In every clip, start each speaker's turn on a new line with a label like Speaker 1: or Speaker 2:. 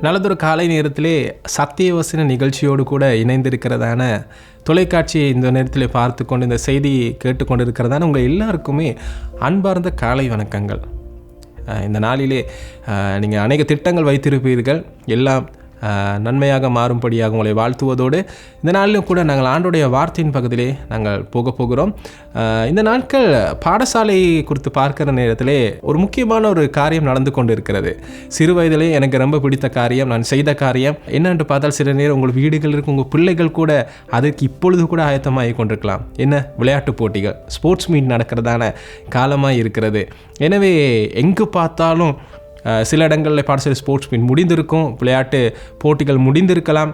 Speaker 1: நல்லதொரு காலை நேரத்திலே சத்தியவசன நிகழ்ச்சியோடு கூட இணைந்திருக்கிறதான தொலைக்காட்சியை இந்த நேரத்தில் பார்த்து கொண்டு இந்த செய்தியை கேட்டுக்கொண்டு இருக்கிறதான உங்கள் எல்லாருக்குமே அன்பார்ந்த காலை வணக்கங்கள். இந்த நாளிலே நீங்கள் அநேக திட்டங்கள் வைத்திருப்பீர்கள். எல்லாம் நன்மையாக மாறும்படியாக உங்களை வாழ்த்துவதோடு இந்த நாளிலும் கூட நாங்கள் ஆண்டுடைய வார்த்தையின் பகுதியிலே நாங்கள் போக போகிறோம். இந்த நாட்கள் பாடசாலை குறித்து பார்க்கிற நேரத்திலே ஒரு முக்கியமான ஒரு காரியம் நடந்து கொண்டு இருக்கிறது சிறு வயதிலே எனக்கு ரொம்ப பிடித்த காரியம் நான் செய்த காரியம். என்னென்று பார்த்தால் சில நேரம் உங்கள் வீடுகள் இருக்கும் உங்கள் பிள்ளைகள் கூட அதற்கு இப்பொழுது கூட ஆயத்தமாகி கொண்டிருக்கலாம். என்ன? விளையாட்டு போட்டிகள் ஸ்போர்ட்ஸ் மீட் நடக்கிறதான காலமாக இருக்கிறது. எனவே எங்கு பார்த்தாலும் சில இடங்களில் பாடசாலை ஸ்போர்ட்ஸ் மீட் முடிந்திருக்கும் விளையாட்டு போட்டிகள் முடிந்திருக்கலாம்.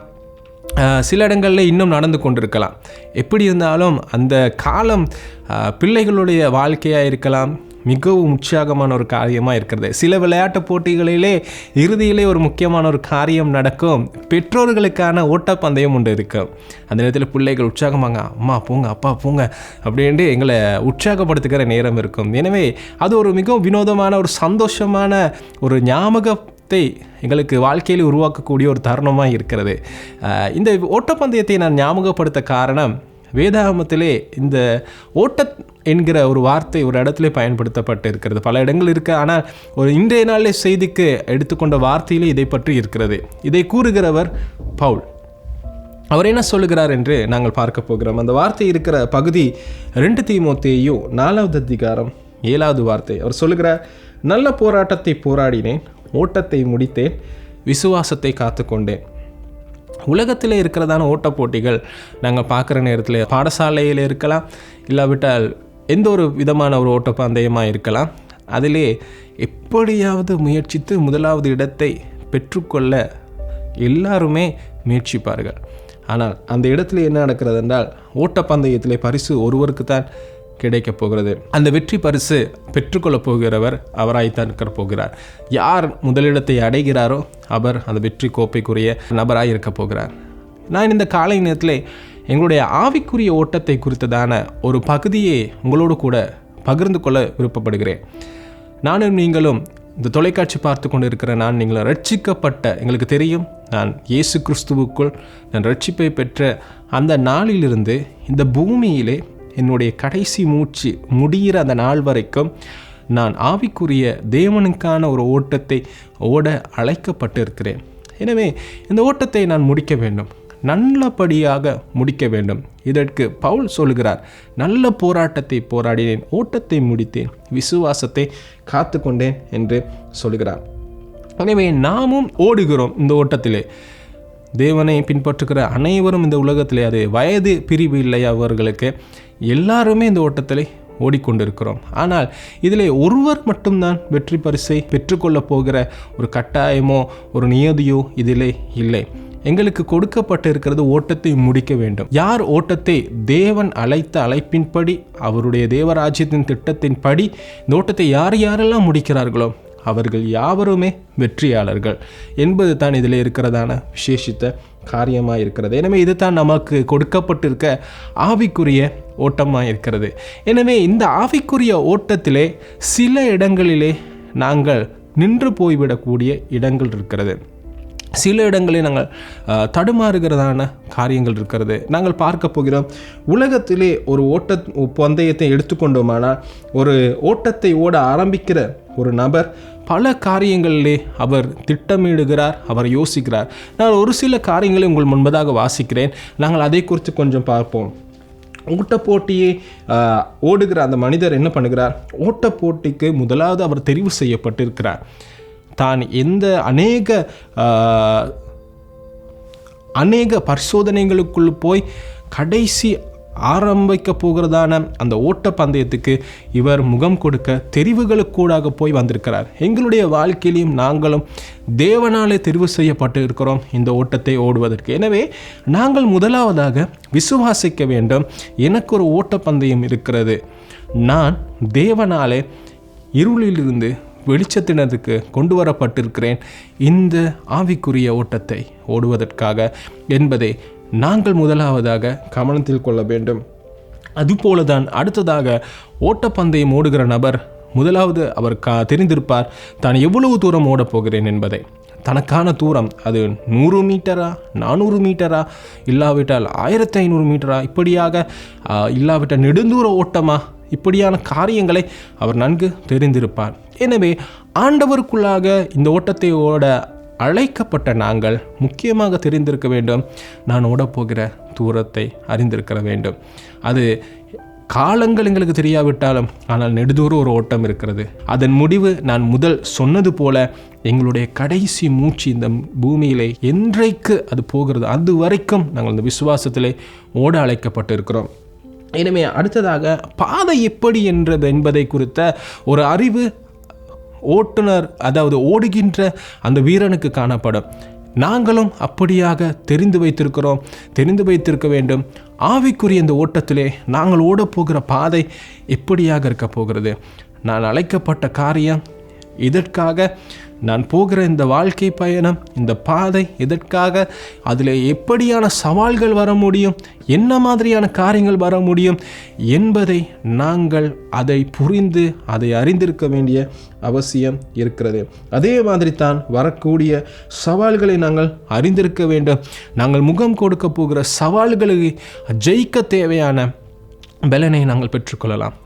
Speaker 1: சில இடங்களில் இன்னும் நடந்து கொண்டிருக்கலாம். எப்படி இருந்தாலும் அந்த காலம் பிள்ளைகளுடைய வாழ்க்கையாக இருக்கலாம் மிகவும் உற்சாகமான ஒரு காரியமாக இருக்கிறது. சில விளையாட்டு போட்டிகளிலே இறுதியிலே ஒரு முக்கியமான ஒரு காரியம் நடக்கும். பெற்றோர்களுக்கான ஓட்டப்பந்தயம் ஒன்று இருக்கும் அந்த நேரத்தில் பிள்ளைகள் உற்சாகமாங்க அம்மா போங்க அப்பா போங்க அப்படின்ட்டு எங்களை உற்சாகப்படுத்துகிற நேரம் இருக்கும். எனவே அது ஒரு மிகவும் வினோதமான ஒரு சந்தோஷமான ஒரு ஞாபகத்தை எங்களுக்கு வாழ்க்கையில் உருவாக்கக்கூடிய ஒரு தருணமாக இருக்கிறது. இந்த ஓட்டப்பந்தயத்தை நான் ஞாபகப்படுத்த காரணம் வேதாகமத்திலே இந்த ஓட்ட என்கிற ஒரு வார்த்தை ஒரு இடத்துல பயன்படுத்தப்பட்டு இருக்கிறது பல இடங்கள் இருக்குது ஆனால் ஒரு இன்றைய நாளில் செய்திக்கு எடுத்துக்கொண்ட வார்த்தையிலே இதை பற்றி இருக்கிறது. இதை கூறுகிறவர் பவுல். அவர் என்ன சொல்லுகிறார் என்று நாங்கள் பார்க்க போகிறோம். அந்த வார்த்தை இருக்கிற பகுதி ரெண்டு தீமோத்தையும் நாலாவது அதிகாரம் ஏழாவது வார்த்தை. அவர் சொல்லுகிறார் நல்ல போராட்டத்தை போராடினேன் ஓட்டத்தை முடித்தேன் விசுவாசத்தை காத்துக்கொண்டேன். உலகத்தில் இருக்கிறதான ஓட்டப் போட்டிகள் நாங்கள் பார்க்குற நேரத்தில் பாடசாலையில் இருக்கலாம் இல்லாவிட்டால் எந்த ஒரு விதமான ஒரு ஓட்டப்பந்தயமாக இருக்கலாம். அதிலே எப்படியாவது முயற்சித்து முதலாவது இடத்தை பெற்றுக்கொள்ள எல்லாருமே முயற்சிப்பார்கள். ஆனால் அந்த இடத்துல என்ன நடக்கிறது என்றால் ஓட்டப்பந்தயத்திலே பரிசு ஒருவருக்கு தான் கிடைக்கப் போகிறது. அந்த வெற்றி பரிசு பெற்றுக்கொள்ளப் போகிறவர் அவராய்த்தான் இருக்க போகிறார் யார் முதலிடத்தை அடைகிறாரோ அவர் அந்த வெற்றி கோப்பைக்குரிய நபராக இருக்க போகிறார். நான் இந்த காலை நேரத்தில் எங்களுடைய ஆவிக்குரிய ஓட்டத்தை குறித்ததான ஒரு பகுதியை உங்களோடு கூட பகிர்ந்து கொள்ள விருப்பப்படுகிறேன். நானும் நீங்களும் இந்த தொலைக்காட்சி பார்த்து கொண்டு இருக்கிற நான் நீங்களும் ரட்சிக்கப்பட்ட எங்களுக்கு தெரியும் நான் இயேசு கிறிஸ்துவுக்குள் நான் ரட்சிப்பை பெற்ற அந்த நாளிலிருந்து இந்த பூமியிலே என்னுடைய கடைசி மூச்சு முடிகிற அந்த நாள் வரைக்கும் நான் ஆவிக்குரிய தேவனுக்கான ஒரு ஓட்டத்தை ஓட அழைக்கப்பட்டிருக்கிறேன். எனவே இந்த ஓட்டத்தை நான் முடிக்க வேண்டும். நல்லபடியாக முடிக்க வேண்டும். இதற்கு பவுல் சொல்கிறார் நல்ல போராட்டத்தை போராடினேன் ஓட்டத்தை முடித்தேன் விசுவாசத்தை காத்து கொண்டேன் என்று சொல்கிறார். எனவே நாமும் ஓடுகிறோம் இந்த ஓட்டத்திலே. தேவனை பின்பற்றுகிற அனைவரும் இந்த உலகத்திலே அது வயது பிரிவு இல்லை அவர்களுக்கு. எல்லாருமே இந்த ஓட்டத்தில் ஓடிக்கொண்டிருக்கிறோம். ஆனால் இதிலே ஒருவர் மட்டும்தான் வெற்றி பரிசை பெற்றுக்கொள்ளப் போகிற ஒரு கட்டாயமோ ஒரு நியதியோ இதிலே இல்லை. எங்களுக்கு கொடுக்கப்பட்டு இருக்கிறது ஓட்டத்தை முடிக்க வேண்டும். யார் ஓட்டத்தை தேவன் அழைத்த அழைப்பின்படி அவருடைய தேவராஜ்யத்தின் திட்டத்தின்படி இந்த ஓட்டத்தை யார் யாரெல்லாம் முடிக்கிறார்களோ அவர்கள் யாவருமே வெற்றியாளர்கள் என்பது தான் இதில் இருக்கிறதான விசேஷித்த காரியமாக இருக்கிறது எனவே இது தான் நமக்கு கொடுக்கப்பட்டிருக்க ஆவிக்குரிய ஓட்டமாக இருக்கிறது எனவே இந்த ஆவிக்குரிய ஓட்டத்திலே சில இடங்களிலே நாங்கள் நின்று போய்விடக்கூடிய இடங்கள் இருக்கிறது. சில இடங்களில் நாங்கள் தடுமாறுகிறதான காரியங்கள் இருக்கிறது. நாங்கள் பார்க்க போகிறோம் உலகத்திலே ஒரு ஓட்ட பந்தயத்தை எடுத்துக்கொண்டோமானால் ஒரு ஓட்டத்தை ஓட ஆரம்பிக்கிற ஒரு நபர் பல காரியங்களிலே அவர் திட்டமிடுகிறார் அவர் யோசிக்கிறார். நான் ஒரு சில காரியங்களை உங்கள் முன்பதாக வாசிக்கிறேன். நாங்கள் அதை குறித்து கொஞ்சம் பார்ப்போம். ஓட்ட போட்டியை ஓடுகிற அந்த மனிதர் என்ன பண்ணுகிறார்? ஓட்ட போட்டிக்கு முதலாவது அவர் தெரிவு செய்யப்பட்டிருக்கிறார். தான் எந்த அநேக அநேக பரிசோதனைகளுக்குள் போய் கடைசி ஆரம்பிக்க போகிறதான அந்த ஓட்ட பந்தயத்துக்கு இவர் முகம் கொடுக்க தெரிவுகளுக்கூடாக போய் வந்திருக்கிறார். எங்களுடைய வாழ்க்கையிலையும் நாங்களும் தேவனாலே தெரிவு செய்யப்பட்டு இருக்கிறோம் இந்த ஓட்டத்தை ஓடுவதற்கு. எனவே நாங்கள் முதலாவதாக விசுவாசிக்க வேண்டும். எனக்கு ஒரு ஓட்டப்பந்தயம் இருக்கிறது. நான் தேவனாலே இருளிலிருந்து வெளிச்சத்தினதுக்கு கொண்டு வரப்பட்டிருக்கிறேன். இந்த ஆவிக்குரிய ஓட்டத்தை ஓடுவதற்காக என்பதை நாங்கள் முதலாவதாக கவனத்தில் கொள்ள வேண்டும். அதுபோலதான் அடுத்ததாக ஓட்டப்பந்தயம் ஓடுகிற நபர் முதலாவது அவர் கா தெரிந்திருப்பார் தான் எவ்வளவு தூரம் ஓடப் போகிறேன் என்பதை. தனக்கான தூரம் அது நூறு மீட்டரா நானூறு மீட்டரா இல்லாவிட்டால் ஆயிரத்தி ஐநூறு மீட்டரா இப்படியாக இல்லாவிட்டால் நெடுந்தூர ஓட்டமா இப்படியான காரியங்களை அவர் நன்கு தெரிந்திருப்பார். எனவே ஆண்டவருக்குள்ளாக இந்த ஓட்டத்தை ஓட அழைக்கப்பட்ட நாங்கள் முக்கியமாக தெரிந்திருக்க வேண்டும். நான் ஓடப்போகிற தூரத்தை அறிந்திருக்க வேண்டும். அது காலங்கள் எங்களுக்கு தெரியாவிட்டாலும் ஆனால் நெடுதூரம் ஒரு ஓட்டம் இருக்கிறது. அதன் முடிவு நான் முதல் சொன்னது போல எங்களுடைய கடைசி மூச்சு இந்த பூமியிலே என்றைக்கு அது போகிறது அது வரைக்கும் நாங்கள் இந்த விசுவாசத்திலே ஓட அழைக்கப்பட்டு இருக்கிறோம் எனவே அடுத்ததாக பாதை எப்படி என்றது என்பதை குறித்த ஒரு அறிவு ஓட்டுநர் அதாவது ஓடுகின்ற அந்த வீரனுக்கு காணப்படும். நாங்களும் அப்படியாக தெரிந்து வைத்திருக்கிறோம். தெரிந்து வைத்திருக்க வேண்டும். ஆவிக்குரிய இந்த ஓட்டத்திலே நாங்கள் ஓடப்போகிற பாதை எப்படியாக இருக்க போகிறது. நான் அழைக்கப்பட்ட காரியம் இதற்காக நான் போகிற இந்த வாழ்க்கை பயணம் இந்த பாதை எதற்காக அதில் எப்படியான சவால்கள் வர முடியும் என்ன மாதிரியான காரியங்கள் வர முடியும் என்பதை நாங்கள் அதை புரிந்து அதை அறிந்திருக்க வேண்டிய அவசியம் இருக்கிறது. அதே மாதிரி தான் வரக்கூடிய சவால்களை நாங்கள் அறிந்திருக்க வேண்டும். நாங்கள் முகம் கொடுக்க போகிற சவால்களை ஜெயிக்க தேவையான பலனை நாங்கள் பெற்றுக்கொள்ளலாம்.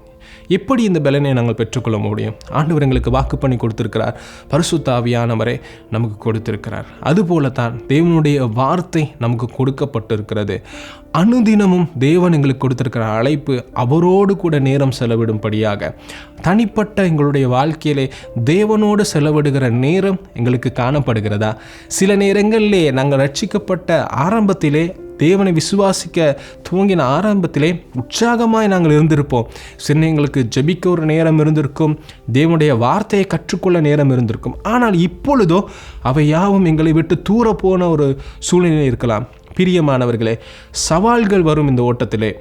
Speaker 1: எப்படி இந்த பலனை நாங்கள் பெற்றுக்கொள்ள முடியும்? ஆண்டவர் எங்களுக்கு வாக்கு பண்ணி கொடுத்திருக்கிறார். பரிசுத்தாவியானவரை நமக்கு கொடுத்திருக்கிறார். அதுபோல தான் தேவனுடைய வார்த்தை நமக்கு கொடுக்கப்பட்டிருக்கிறது. அனுதினமும் தேவன் எங்களுக்கு கொடுத்திருக்கிற அழைப்பு அவரோடு கூட நேரம் செலவிடும்படியாக. தனிப்பட்ட எங்களுடைய வாழ்க்கையிலே தேவனோடு செலவிடுகிற நேரம் எங்களுக்கு காணப்படுகிறதா? சில நேரங்களிலே நாங்கள் ரட்சிக்கப்பட்ட ஆரம்பத்திலே தேவனை விசுவாசிக்க துவங்கின ஆரம்பத்திலே உற்சாகமாய் நாங்கள் இருந்திருப்போம். சின்ன எங்களுக்கு ஜெபிக்க ஒரு நேரம் இருந்திருக்கும். தேவனுடைய வார்த்தையை கற்றுக்கொள்ள நேரம் இருந்திருக்கும். ஆனால் இப்பொழுதோ அவை யாவும் எங்களை விட்டு தூர போன ஒரு சூழ்நிலை இருக்கலாம். பிரியமானவர்களே சவால்கள் வரும் இந்த ஓட்டத்திலே.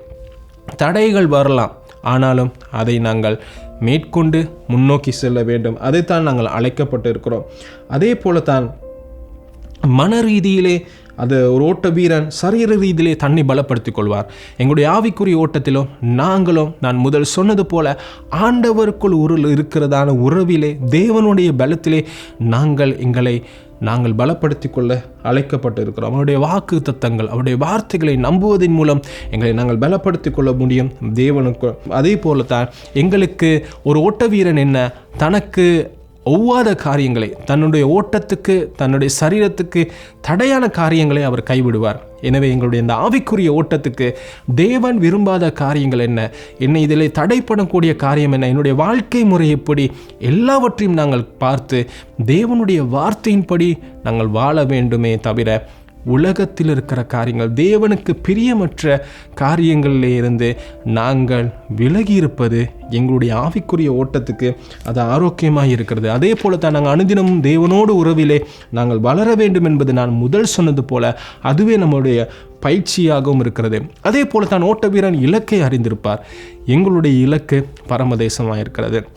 Speaker 1: தடைகள் வரலாம். ஆனாலும் அதை நாங்கள் மேற்கொண்டு முன்னோக்கி செல்ல வேண்டும். அதைத்தான் நாங்கள் அழைக்கப்பட்டு இருக்கிறோம் அதே போல தான் மன ரீதியிலே அது ஒரு ஓட்ட வீரன் சரீர ரீதியிலே தன்னை பலப்படுத்திக் கொள்வார் எங்களுடைய ஆவிக்குரிய ஓட்டத்திலும் நாங்களும் நான் முதல் சொன்னது போல ஆண்டவருக்குள் உருள் இருக்கிறதான உறவிலே தேவனுடைய பலத்திலே நாங்கள் எங்களை நாங்கள் பலப்படுத்தி கொள்ள அழைக்கப்பட்டு இருக்கிறோம் அவருடைய வாக்கு தத்தங்கள் அவருடைய வார்த்தைகளை நம்புவதன் மூலம் எங்களை நாங்கள் பலப்படுத்தி கொள்ள முடியும். தேவனுக்கு அதே போல தான் எங்களுக்கு ஒரு ஓட்ட வீரன் என்ன? தனக்கு ஒவ்வாத காரியங்களை தன்னுடைய ஓட்டத்துக்கு தன்னுடைய சரீரத்துக்கு தடையான காரியங்களை அவர் கைவிடுவார். எனவே எங்களுடைய இந்த ஆவிக்குரிய ஓட்டத்துக்கு தேவன் விரும்பாத காரியங்கள் என்ன? என்னை இதில் தடைப்படக்கூடிய காரியம் என்ன? என்னுடைய வாழ்க்கை முறை எப்படி? எல்லாவற்றையும் நாங்கள் பார்த்து தேவனுடைய வார்த்தையின்படி நாங்கள் வாழ வேண்டுமே தவிர உலகத்தில் இருக்கிற காரியங்கள் தேவனுக்கு பிரியமற்ற காரியங்களிலே இருந்து நாங்கள் விலகி இருப்பது எங்களுடைய ஆவிக்குரிய ஓட்டத்துக்கு அது ஆரோக்கியமாக இருக்கிறது. அதே போல தான் நாங்கள் அனுதினமும் தேவனோடு உறவிலே நாங்கள் வளர வேண்டும் என்பது நான் முதல் சொன்னது போல அதுவே நம்முடைய பயிற்சியாகவும் இருக்கிறது. அதே போல தான் ஓட்ட வீரன் இலக்கை அறிந்திருப்பார். எங்களுடைய இலக்கு பரமதேசமாக இருக்கிறது.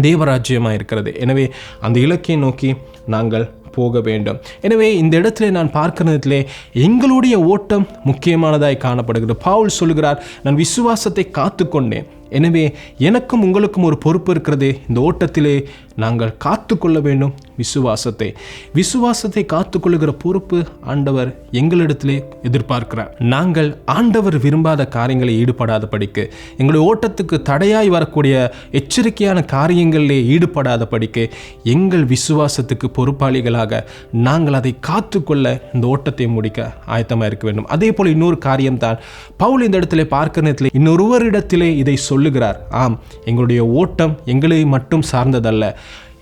Speaker 1: தேவராஜ்யமாக இருக்கிறது. எனவே அந்த இலக்கை நோக்கி நாங்கள் போக வேண்டும். எனவே இந்த இடத்துல நான் பார்க்கிறதிலே எங்களுடைய ஓட்டம் முக்கியமானதாய் காணப்படுகிறது. பவுல் சொல்கிறார் நான் விசுவாசத்தை காத்துக்கொண்டேன். எனவே எனக்கும் உங்களுக்கும் ஒரு பொறுப்பு இருக்கிறது. இந்த ஓட்டத்திலே நாங்கள் காத்துக்கொள்ள வேண்டும் விசுவாசத்தை. விசுவாசத்தை காத்துக்கொள்ளுகிற பொறுப்பு ஆண்டவர் எங்களிடத்திலே எதிர்பார்க்கிறார். நாங்கள் ஆண்டவர் விரும்பாத காரியங்களை ஈடுபடாத படிக்கு எங்களுடைய ஓட்டத்துக்கு தடையாய் வரக்கூடிய எச்சரிக்கையான காரியங்களிலே ஈடுபடாத படிக்கு எங்கள் விசுவாசத்துக்கு பொறுப்பாளிகளாக நாங்கள் அதை காத்துக்கொள்ள இந்த ஓட்டத்தை முடிக்க ஆயத்தமாக இருக்க வேண்டும். அதே போல் இன்னொரு காரியம்தான் பவுல் இந்த இடத்துல பார்க்கிற நேரத்தில் இன்னொருவரிடத்திலே இதை சொல்லுகிறார். ஆம் எங்களுடைய ஓட்டம் எங்களை மட்டும் சார்ந்ததல்ல.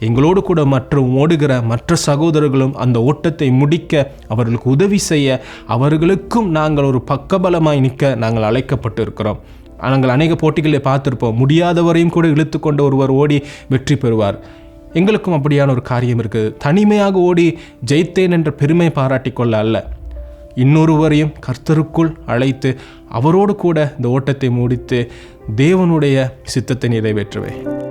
Speaker 1: எங்களோடு கூட மற்றும் ஓடுகிற மற்ற சகோதரர்களும் அந்த ஓட்டத்தை முடிக்க அவர்களுக்கு உதவி செய்ய அவர்களுக்கும் நாங்கள் ஒரு பக்கபலமாய் நிற்க நாங்கள் அழைக்கப்பட்டு இருக்கிறோம் நாங்கள் அநேக போட்டிகளில் பார்த்துருப்போம். முடியாதவரையும் கூட இழுத்து கொண்ட ஒருவர் ஓடி வெற்றி பெறுவார். எங்களுக்கும் அப்படியான ஒரு காரியம் இருக்குது தனிமையாக ஓடி ஜெயித்தேன் என்ற பெருமை பாராட்டிக் கொள்ள அல்ல. இன்னொருவரையும் கர்த்தருக்குள் அழைத்து அவரோடு கூட இந்த ஓட்டத்தை முடித்து தேவனுடைய சித்தத்தை நிறைவேற்றுவேன்.